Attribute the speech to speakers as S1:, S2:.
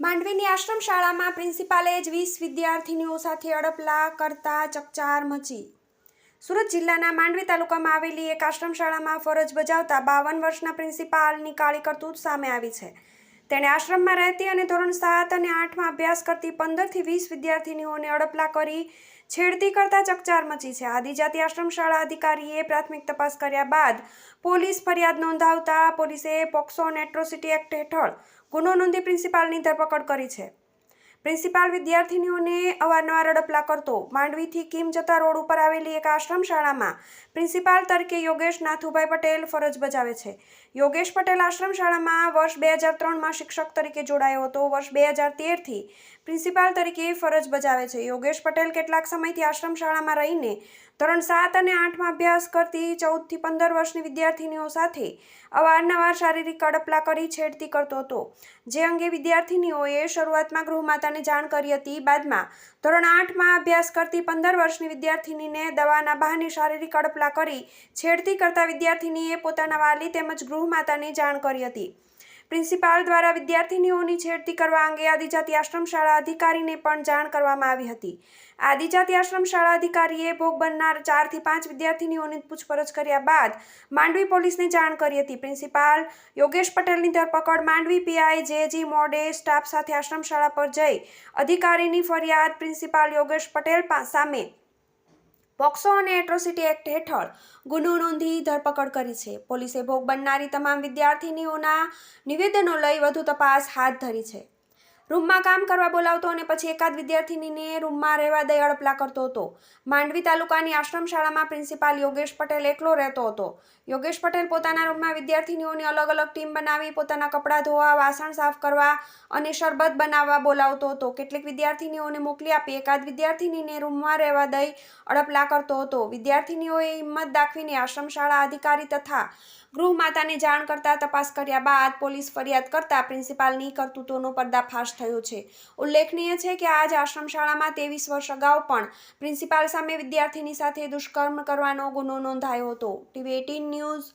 S1: માંડવીની આશ્રમ શાળામાં પ્રિન્સિપાલે જ વીસ વિદ્યાર્થીનીઓ સાથે અડપલા કરતા ચકચાર મચી. સુરત જિલ્લાના માંડવી તાલુકામાં આવેલી એક આશ્રમ શાળામાં ફરજ બજાવતા બાવન વર્ષના પ્રિન્સિપાલની કાળી કરતૂત સામે આવી છે. તેણે આશ્રમમાં રહેતી અને ધોરણ સાત અને આઠમાં અભ્યાસ કરતી પંદરથી વીસ વિદ્યાર્થીનીઓને અડપલા કરી છેડતી કરતા ચકચાર મચી છે. આદિજાતિ આશ્રમ શાળા અધિકારીએ પ્રાથમિક તપાસ કર્યા બાદ પોલીસ ફરિયાદ નોંધાવતા પોલીસે પોક્સો અને એટ્રોસિટી એક્ટ હેઠળ ગુનો નોંધી પ્રિન્સિપાલની ધરપકડ કરી છે. પ્રિન્સિપાલ વિદ્યાર્થીનીઓને અવારનવાર અડપલા કરતો માંડવીથી કિમ જતા રોડ ઉપર આવેલી એક આશ્રમ શાળામાં પ્રિન્સિપાલ તરીકે યોગેશ નાથુભાઈ પટેલ ફરજ બજાવે છે. યોગેશ પટેલ આશ્રમ શાળામાં વર્ષ બે હજાર ત્રણમાં શિક્ષક તરીકે જોડાયો હતો. વર્ષ બે હજાર તેરથી પ્રિન્સિપાલ તરીકે ફરજ બજાવે છે. યોગેશ પટેલ કેટલાક સમયથી આશ્રમ શાળામાં રહીને ધોરણ સાત અને આઠમાં અભ્યાસ કરતી ચૌદથી પંદર વર્ષની વિદ્યાર્થીનીઓ સાથે અવારનવાર શારીરિક અડપલા કરી છેડતી કરતો હતો. જે અંગે વિદ્યાર્થિનીઓએ શરૂઆતમાં ગૃહમાતાને જાણ કરી હતી. બાદમાં ધોરણ આઠમાં અભ્યાસ કરતી પંદર વર્ષની વિદ્યાર્થીનીને દવાના બહાને શારીરિક અડપલા કરી છેડતી કરતા વિદ્યાર્થીનીએ પોતાના વાલી તેમજ ગૃહમાતાને જાણ કરી હતી. પ્રિન્સિપાલ દ્વારા વિદ્યાર્થીનીઓની છેડતી કરવા અંગે આદિજાતિ આશ્રમ શાળા અધિકારીને પણ જાણ કરવામાં આવી હતી. આદિજાતિ આશ્રમ શાળા અધિકારીએ ભોગ બનનાર ચારથી પાંચ વિદ્યાર્થીનીઓની પૂછપરછ કર્યા બાદ માંડવી પોલીસને જાણ કરી હતી. પ્રિન્સિપાલ યોગેશ પટેલની ધરપકડ Mandvi PI J G Mode staff સાથે આશ્રમ શાળા પર જઈ અધિકારીની ફરિયાદ પ્રિન્સિપાલ યોગેશ પટેલ સામે પોક્સો અને એટ્રોસિટી એક્ટ હેઠળ ગુનો નોંધી ધરપકડ કરી છે. પોલીસે ભોગ બનનારી તમામ વિદ્યાર્થીનીઓના નિવેદનો લઈ વધુ તપાસ હાથ ધરી છે. રૂમમાં કામ કરવા બોલાવતો અને પછી એકાદ વિદ્યાર્થીનીને રૂમમાં રહેવા દઈ અડપલા કરતો હતો. માંડવી તાલુકાની આશ્રમ શાળામાં પ્રિન્સિપાલ યોગેશ પટેલ એકલો રહેતો હતો. યોગેશ પટેલ પોતાના રૂમમાં વિદ્યાર્થીનીઓની અલગ અલગ ટીમ બનાવી, પોતાના કપડાં ધોવા, વાસણ સાફ કરવા અને શરબત બનાવવા બોલાવતો હતો. કેટલીક વિદ્યાર્થીનીઓને મોકલી આપી એકાદ વિદ્યાર્થીનીને રૂમમાં રહેવા દઈ અડપલા કરતો હતો. વિદ્યાર્થીનીઓએ હિંમત દાખવીને આશ્રમ શાળા અધિકારી તથા ગૃહમાતાને જાણ કરતા તપાસ કર્યા બાદ પોલીસ ફરિયાદ કરતા પ્રિન્સિપાલની કરતૂતોનો પર્દાફાશ થયો છે. ઉલ્લેખનીય છે કે આજ આશ્રમ શાળામાં ત્રેવીસ વર્ષ અગાઉ પણ પ્રિન્સિપાલ સામે વિદ્યાર્થીની સાથે દુષ્કર્મ કરવાનો ગુનો નોંધાયો હતો. TV eighteen news